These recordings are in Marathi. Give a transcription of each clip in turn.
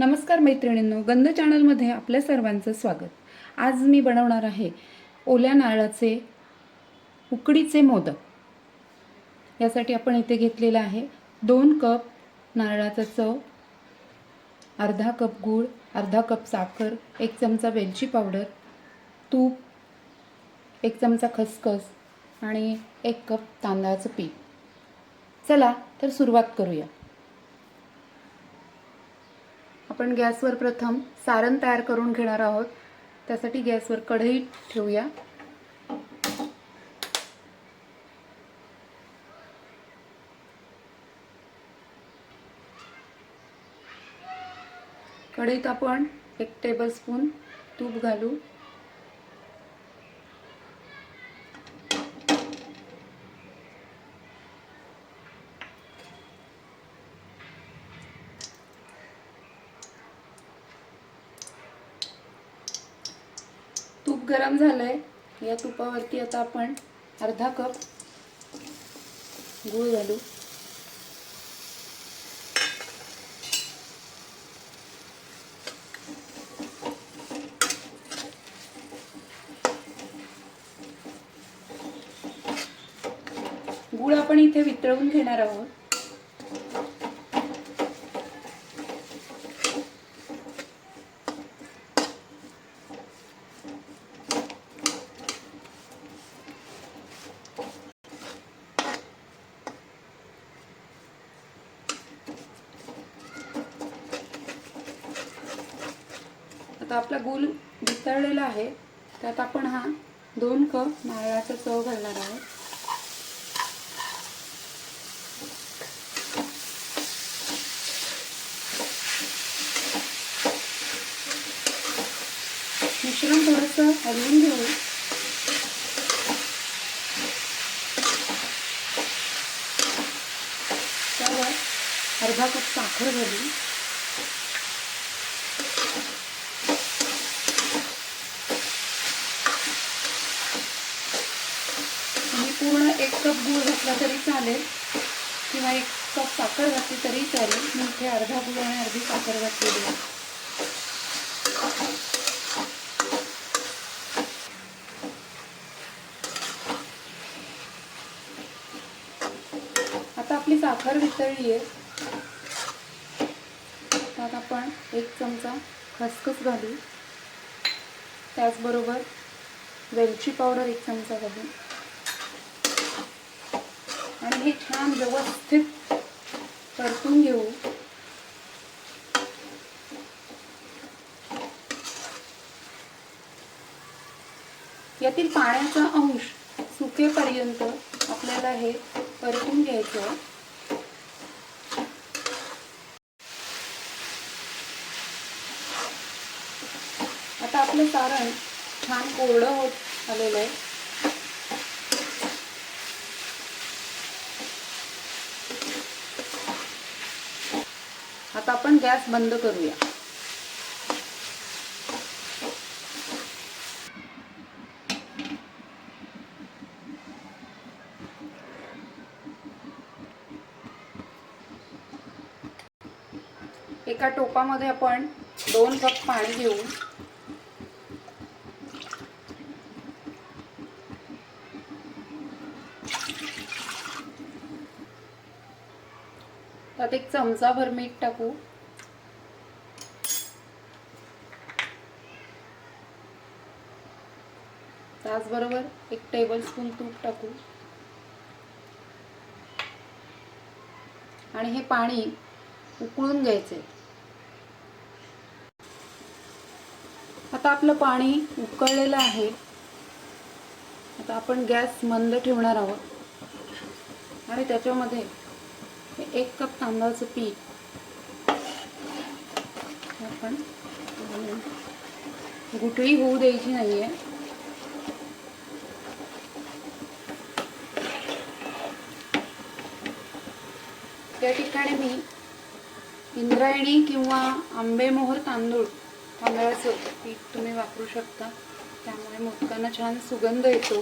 नमस्कार मैत्रिणींनो गंध चॅनलमध्ये आपल्या सर्वांचं स्वागत. आज मी बनवणार आहे ओल्या नारळाचे उकडीचे मोदक. यासाठी आपण इथे घेतलेलं आहे दोन कप नारळाचा चव अर्धा कप गूळ अर्धा कप साखर एक चमचा वेलची पावडर तूप एक चमचा खसखस आणि एक कप तांदळाचं पीठ. चला तर सुरुवात करूया. आपण गॅसवर प्रथम सारण तयार करून घेणार आहोत. त्यासाठी गॅसवर कढई ठेवूया. कढईत आपण एक टेबलस्पून तूप घालू. तूप गरम झालंय. या तुपावरती आता आपण अर्धा कप गूळ घालू. गूळ आपण इथे वितळवून घेणार आहोत. आता आपला गुल वितळलेला आहे. त्यात आपण हा दोन कप नारळाचा चव घालणार आहोत. मिश्रण थोडंसं हलवून घेऊ. त्यावर अर्धा कप साखर घालू तुम्ही पूर्ण एक कप गूळ घातला तरी चालेल. किंवा एक कप साखर घातली तरी चालेल. मी इथे अर्धा गूळ आणि अर्धी साखर घातलेली आहे आता आपली साखर वितळली आहे. त्यात आपण एक चमचा खसखस घालू. त्याचबरोबर वेलची पावडर एक चमचा घालू. आणि हे छान व्यवस्थित परतून घेऊ. यातील पाण्याचा अंश सुकेपर्यंत आपल्याला हे परतून घ्यायचं आता आपलं सारण छान कोरडं होत आलेलं आहे. आता आपण गॅस बंद करूया. एका टोपामध्ये आपण दोन कप पाणी घेऊ. त्यात एक चमचाभर मीठ टाकू. त्याचबरोबर एक टेबल स्पून तूप टाकू. आणि हे पाणी उकळून घ्यायचे आता आपलं पाणी उकळलेलं आहे. आता आपण गॅस मंद ठेवणार आहोत. आणि त्याच्यामध्ये हे एक कप तांदळाचं पीठ. आपण गुठळी होऊ द्यायची नाहीये. त्या ठिकाणी मी इंद्रायणी किंवा आंबेमोहर तांदूळ तांदळाचं पीठ तुम्ही वापरू शकता. त्यामुळे मोदकांना छान सुगंध येतो.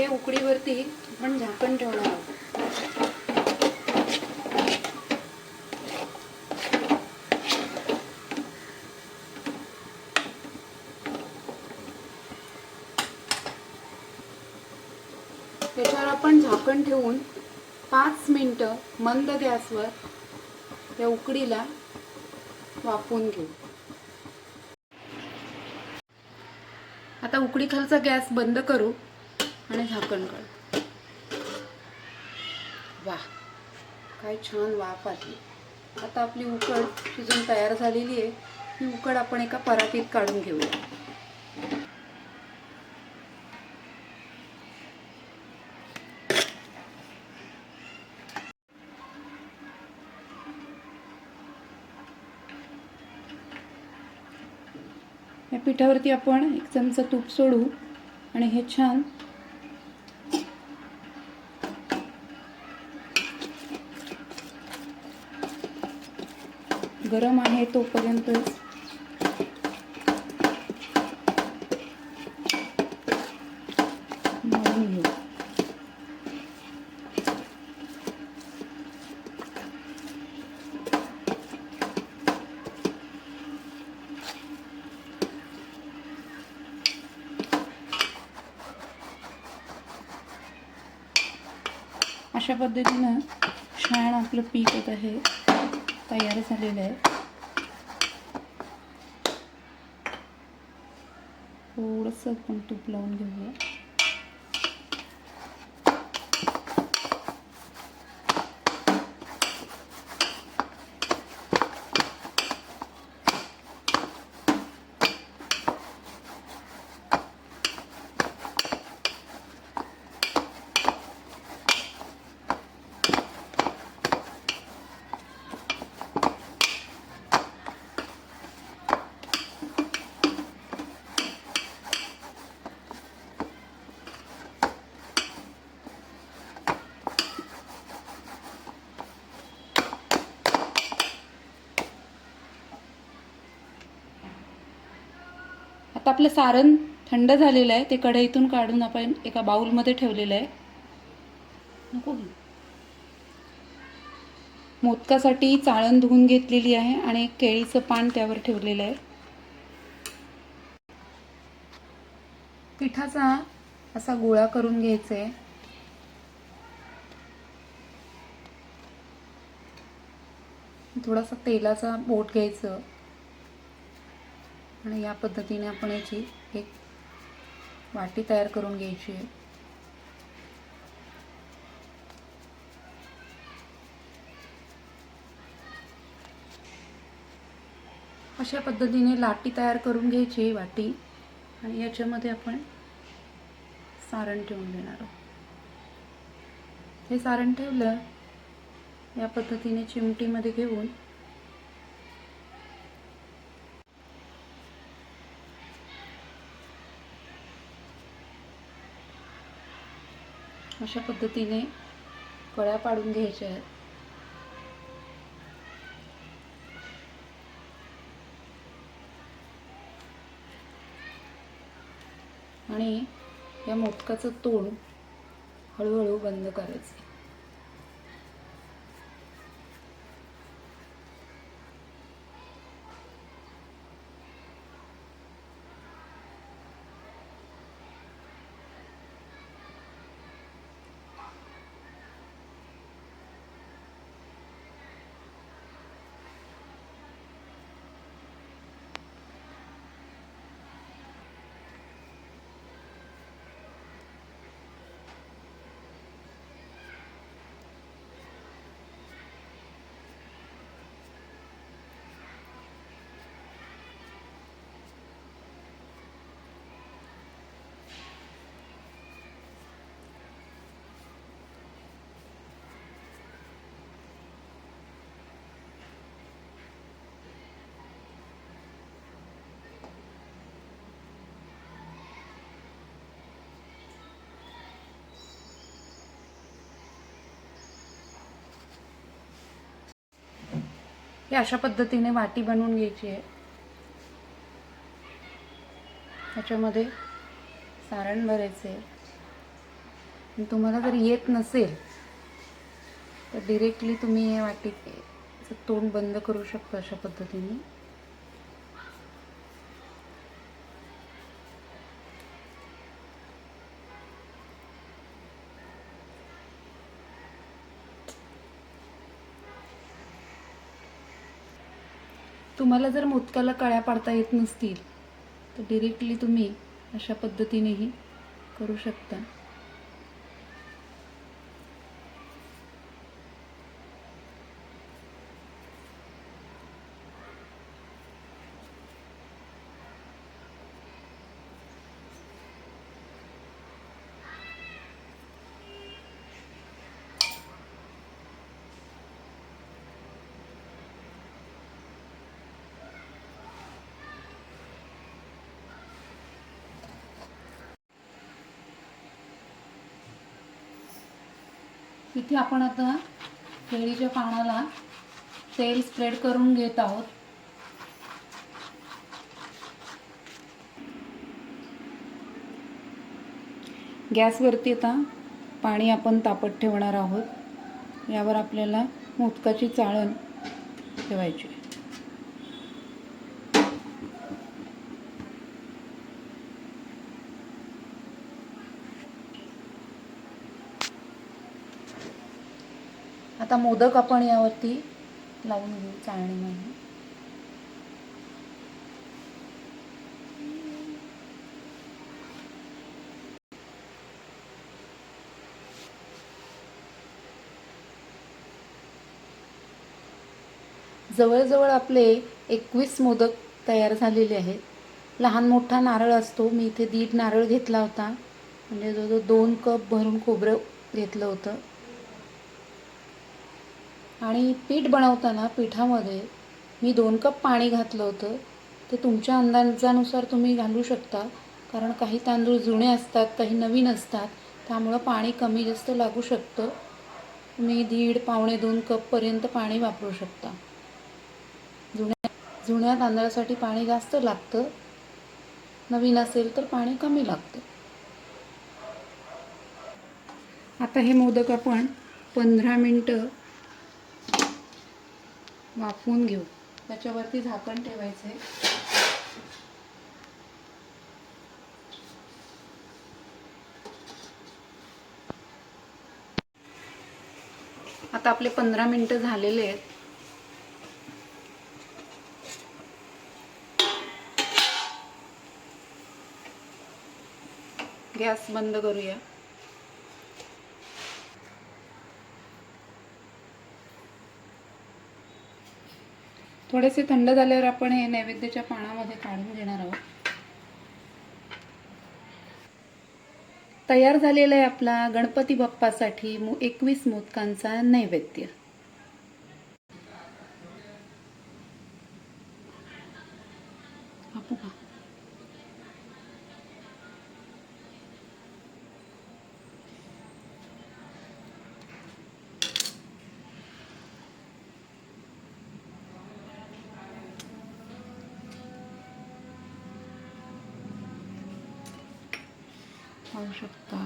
हे उकडीवरती आपण झाकण ठेवणार आहोत. त्याच्यावर आपण झाकण ठेवून पाच मिनटं मंद गॅसवर या उकडीला वाफवून घेऊ. आता उकडी खालचा गॅस बंद करू. आणि झाकण काढ. वा काय छान वाफ आली. आता आपली उकड शिजून तयार झालेली आहे. ही उकड आपण एका परातीत काढून घेऊया. या पिठावरती आपण एक चमचा तूप सोडू आणि हे छान गरम आहे तोपर्यंत. मळून घेऊ. अशा पद्धतीनं छान आपलं पीक होत आहे. तयार झालेलं आहे थोडंसं आपण तूप लावून घेऊया. आता आपलं सारण थंड झालेलं आहे ते कढईतून काढून आपण एका बाउलमध्ये ठेवलेलं आहे. नको. मोदकासाठी चाळण धुवून घेतलेली आहे आणि एक केळीचं पान त्यावर ठेवलेलं आहे. पिठाचा असा गोळा करून घ्यायचा आहे. थोडासा तेलाचा बोट घ्यायचं. आणि या पद्धतीने आपण याची एक वाटी तयार करून घ्यायची आहे. अशा पद्धतीने लाटी तयार करून घ्यायची वाटी. आणि याच्यामध्ये आपण सारण ठेवून देणार आहोत. हे सारण ठेवलं या पद्धतीने चिमटीमध्ये घेऊन अशा पद्धतीने कळ्या पाडून घ्यायच्या आहेत. आणि या मोदकाचं तोंड हळूहळू बंद करायचं. हे अशा पद्धतीने वाटी बनवून घ्यायची आहे. त्याच्यामध्ये सारण भरायचं आहे. तुम्हाला जर येत नसेल तर डिरेक्टली तुम्ही या वाटीत तोंड बंद करू शकता अशा पद्धतीने. तुम्हाला जर मोदकाला कळ्या पाडता येत नसतील तर डिरेक्टली तुम्ही अशा पद्धतीनेही करू शकता. इथे आपण आता केळीच्या पानाला तेल स्प्रेड करून घेत आहोत. गॅसवरती आता पाणी आपण तापत ठेवणार आहोत. यावर आपल्याला मोदकाची चाळण ठेवायची आता मोदक आपण यावरती लावून घेऊ चाळणीमध्ये जवळजवळ आपले एकवीस मोदक तयार झालेले आहेत. लहान मोठा नारळ असतो. मी इथे दीड नारळ घेतला होता. म्हणजे जवळजवळ दोन कप भरून खोबरं घेतलं होतं. आणि पीठ बनवताना पिठामध्ये मी दोन कप पाणी घातलं होतं. ते तुमच्या अंदाजानुसार तुम्ही घालू शकता कारण काही तांदूळ जुने असतात काही नवीन असतात. त्यामुळं पाणी कमी जास्त लागू शकतं. तुम्ही दीड पावणे दोन कपपर्यंत पाणी वापरू शकता. जुन्या जुन्या तांदळासाठी पाणी जास्त लागतं. नवीन असेल तर पाणी कमी लागतं. आता हे मोदक आपण पंधरा मिनटं वाफवून घेऊ. त्याच्यावरती झाकण ठेवायचं आहे आता आपले पंधरा मिनटं झालेले आहेत. गॅस बंद करूया. थोडेसे थंड झाल्यावर आपण हे नैवेद्याच्या पानामध्ये काढून घेणार आहोत. तयार झालेला आहे आपला गणपती बाप्पासाठी मो एकवीस मोदकांचा नैवेद्य कापू का? पाहू शकता